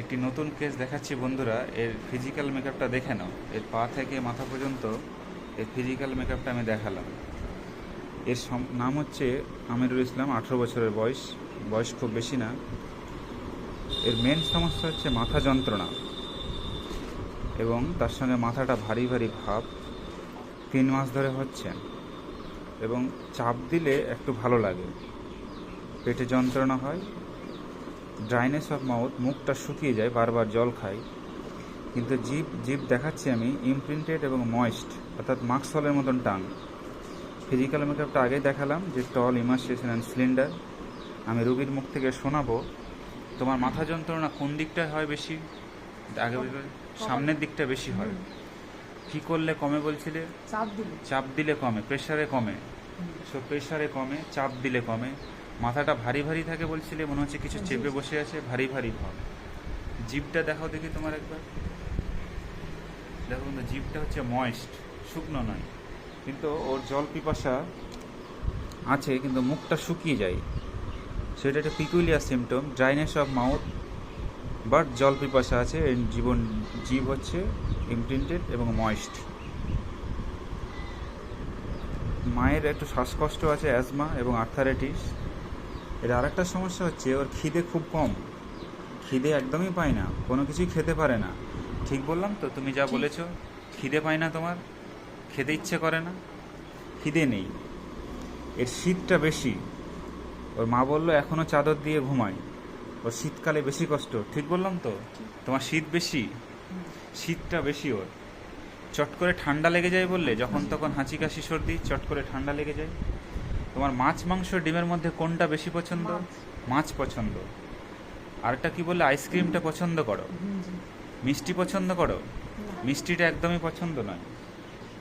একটি নতুন কেস দেখাচ্ছি বন্ধুরা। এর ফিজিক্যাল মেকআপটা দেখে নাও। এর পা থেকে মাথা পর্যন্ত এর ফিজিক্যাল মেকআপটা আমি দেখালাম। এর নাম হচ্ছে আমিরুল ইসলাম, আঠেরো বছরের বয়স। বয়স খুব বেশি না। এর মেন সমস্যা হচ্ছে মাথা যন্ত্রণা এবং তার সঙ্গে মাথাটা ভারী ভারী ভাব তিন মাস ধরে হচ্ছে এবং চাপ দিলে একটু ভালো লাগে। পেটে যন্ত্রণা হয় ড্রাইনেস অফ মাউথ মুখটা শুকিয়ে যায় বারবার জল খাই কিন্তু জিভ জিভ দেখাচ্ছি আমি ইমপ্রিন্টেড এবং ময়েস্ট অর্থাৎ মাক্সলের মতন টাং ফিজিক্যাল মেকআপটা আগেই দেখালাম যে টল ইমার্সেশন অ্যান্ড সিলিন্ডার আমি রুগীর মুখ থেকে শোনাবো তোমার মাথা যন্ত্রণা কোন দিকটায় হয় বেশি? আগে সামনের দিকটা বেশি হয়। কি করলে কমে বলছিলে? চাপ দিলে। চাপ দিলে কমে প্রেশারে কমে। সো প্রেশারে কমে চাপ দিলে কমে। মাথাটা ভারী ভারী থাকে বলছিলে, মনে হচ্ছে কিছু চেপে বসে আছে, ভারী ভারী ভাব। জিভটা দেখাও দেখি তোমার একবার। দেখো কিন্তু জিভটা হচ্ছে ময়েস্ট, শুকনো নয়। কিন্তু ওর জল পিপাসা আছে, কিন্তু মুখটা শুকিয়ে যায়। সেটা একটা peculiar symptom dryness of mouth but জল পিপাসা আছে জীবন, জীব হচ্ছে ইমপ্রিন্টেড এবং ময়েস্ট মায়ের একটু শ্বাসকষ্ট আছে অ্যাজমা এবং আর্থারাইটিস এর আরেকটা সমস্যা হচ্ছে ওর খিদে খুব কম। খিদে একদমই পায় না কোনো কিছুই খেতে পারে না। ঠিক বললাম তো তুমি যা। বলেছ খিদে পায় না তোমার খেতে ইচ্ছে করে না খিদে নেই। এর শীতটা বেশি। ওর মা বলল এখনও চাদর দিয়ে ঘুমায় ওর শীতকালে বেশি কষ্ট ঠিক বললাম তো? তোমার শীত বেশি? শীতটা বেশি ওর। চট করে ঠান্ডা লেগে যায় বললে যখন তখন হাঁচি কাশি সর্দি চট করে ঠান্ডা লেগে যায়। তোমার মাছ মাংস ডিমের মধ্যে কোনটা বেশি পছন্দ? মাছ। পছন্দ। আরেকটা কি বললে? আইসক্রিমটা পছন্দ করো। মিষ্টি পছন্দ করো? মিষ্টিটা একদমই পছন্দ নয়।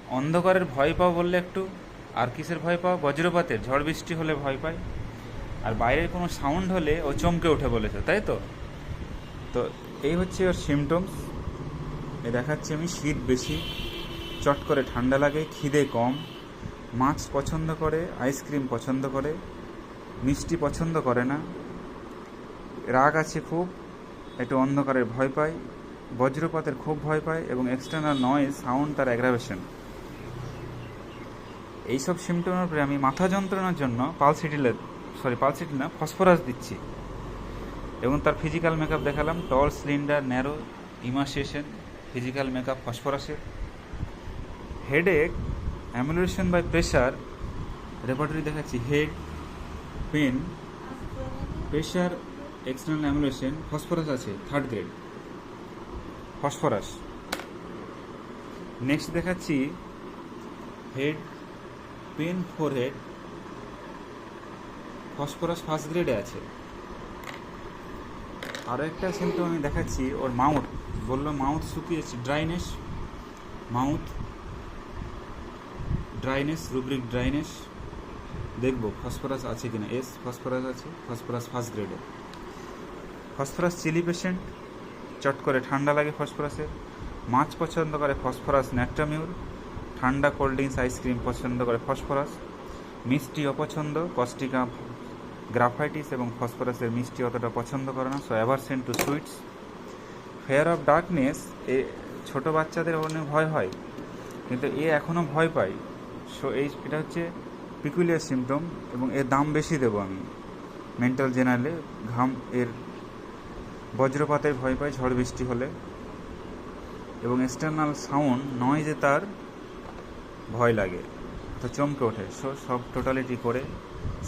অন্ধকারের ভয় পাও বললে একটু আর কিসের ভয় পাও? বজ্রপাতের ঝড় বৃষ্টি হলে ভয় পায়। আর বাইরের কোনো সাউন্ড হলে ও চমকে ওঠে বলেছে তাই তো? তো এই হচ্ছে ওর সিমটমস এ দেখাচ্ছি আমি শীত বেশি। চট করে ঠান্ডা লাগে খিদে কম। মাছ পছন্দ করে আইসক্রিম পছন্দ করে, মিষ্টি পছন্দ করে না। রাগ আছে খুব, একটু অন্ধকারের ভয় পায় বজ্রপাতের খুব ভয় পায় এবং এক্সটার্নাল নয়েজ সাউন্ড তার অ্যাগ্রাভেশন এইসব সিমটমের উপরে আমি মাথা যন্ত্রণার জন্য পালসিটিলে সরি পালসিটি না ফসফরাস দিচ্ছি। এবং তার ফিজিক্যাল মেকআপ দেখালাম tall cylinder narrow emaciation physical makeup ফসফরাসের headache amelioration by pressure repertory দেখাচ্ছি head pain pressure external amelioration phosphorus আছে থার্ড গ্রেড ফসফরাস নেক্সট দেখাচ্ছি head pain forehead phosphorus first গ্রেডে আছে। আরও একটা সিমটম আমি দেখাচ্ছি, ওর মাউথ বলল mouth শুকিয়েছে dryness mouth dryness rubric dryness দেখব ফসফরাস আছে কিনা? এস ফসফরাস আছে ফসফরাস ফার্স্ট গ্রেডে ফসফরাস চিলি পেশেন্ট চট করে ঠান্ডা লাগে ফসফরাসের মাছ পছন্দ করে ফসফরাস ন্যাট্রামিউর ঠান্ডা কোল্ড ড্রিঙ্কস আইসক্রিম পছন্দ করে ফসফরাস মিষ্টি অপছন্দ, কস্টিকা, গ্রাফাইটিস এবং ফসফরাসের মিষ্টি অতটা পছন্দ করে না। So aversion to sweets fear of darkness এ ছোটো বাচ্চাদের অনেক ভয় হয়, কিন্তু এ এখনও ভয় পায়। সো এই এটা হচ্ছে পিকুলিয়ার সিমটম এবং এর দাম বেশি দেবো আমি। মেন্টাল জেনারেলে ঘাম এর বজ্রপাতের ভয় পায়, ঝড় বৃষ্টি হলে। এবং এক্সটার্নাল সাউন্ড নয় যে তার ভয় লাগে তো চমকে ওঠে। সো সব টোটালিটি করে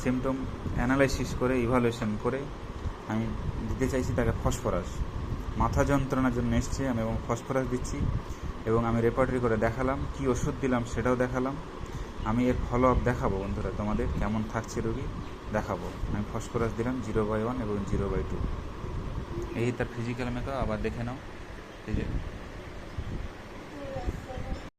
সিমটম অ্যানালাইসিস করে ইভালুয়েশন করে, আমি দিতে চাইছি তাকে ফসফরাস মাথা যন্ত্রণার জন্য এসছে আমি এবং ফসফরাস দিচ্ছি এবং আমি রেপার্টরি করে দেখালাম, কি ওষুধ দিলাম সেটাও দেখালাম। আমি এর ফলো আপ দেখাবো বন্ধুরা তোমাদের কেমন থাকছে রোগী? দেখাবো। আমি ফসফরাস দিলাম জিরো বাই ওয়ান এবং জিরো বাই টু এই তার ফিজিক্যাল মেকআপ আবার দেখে নাও। এই যে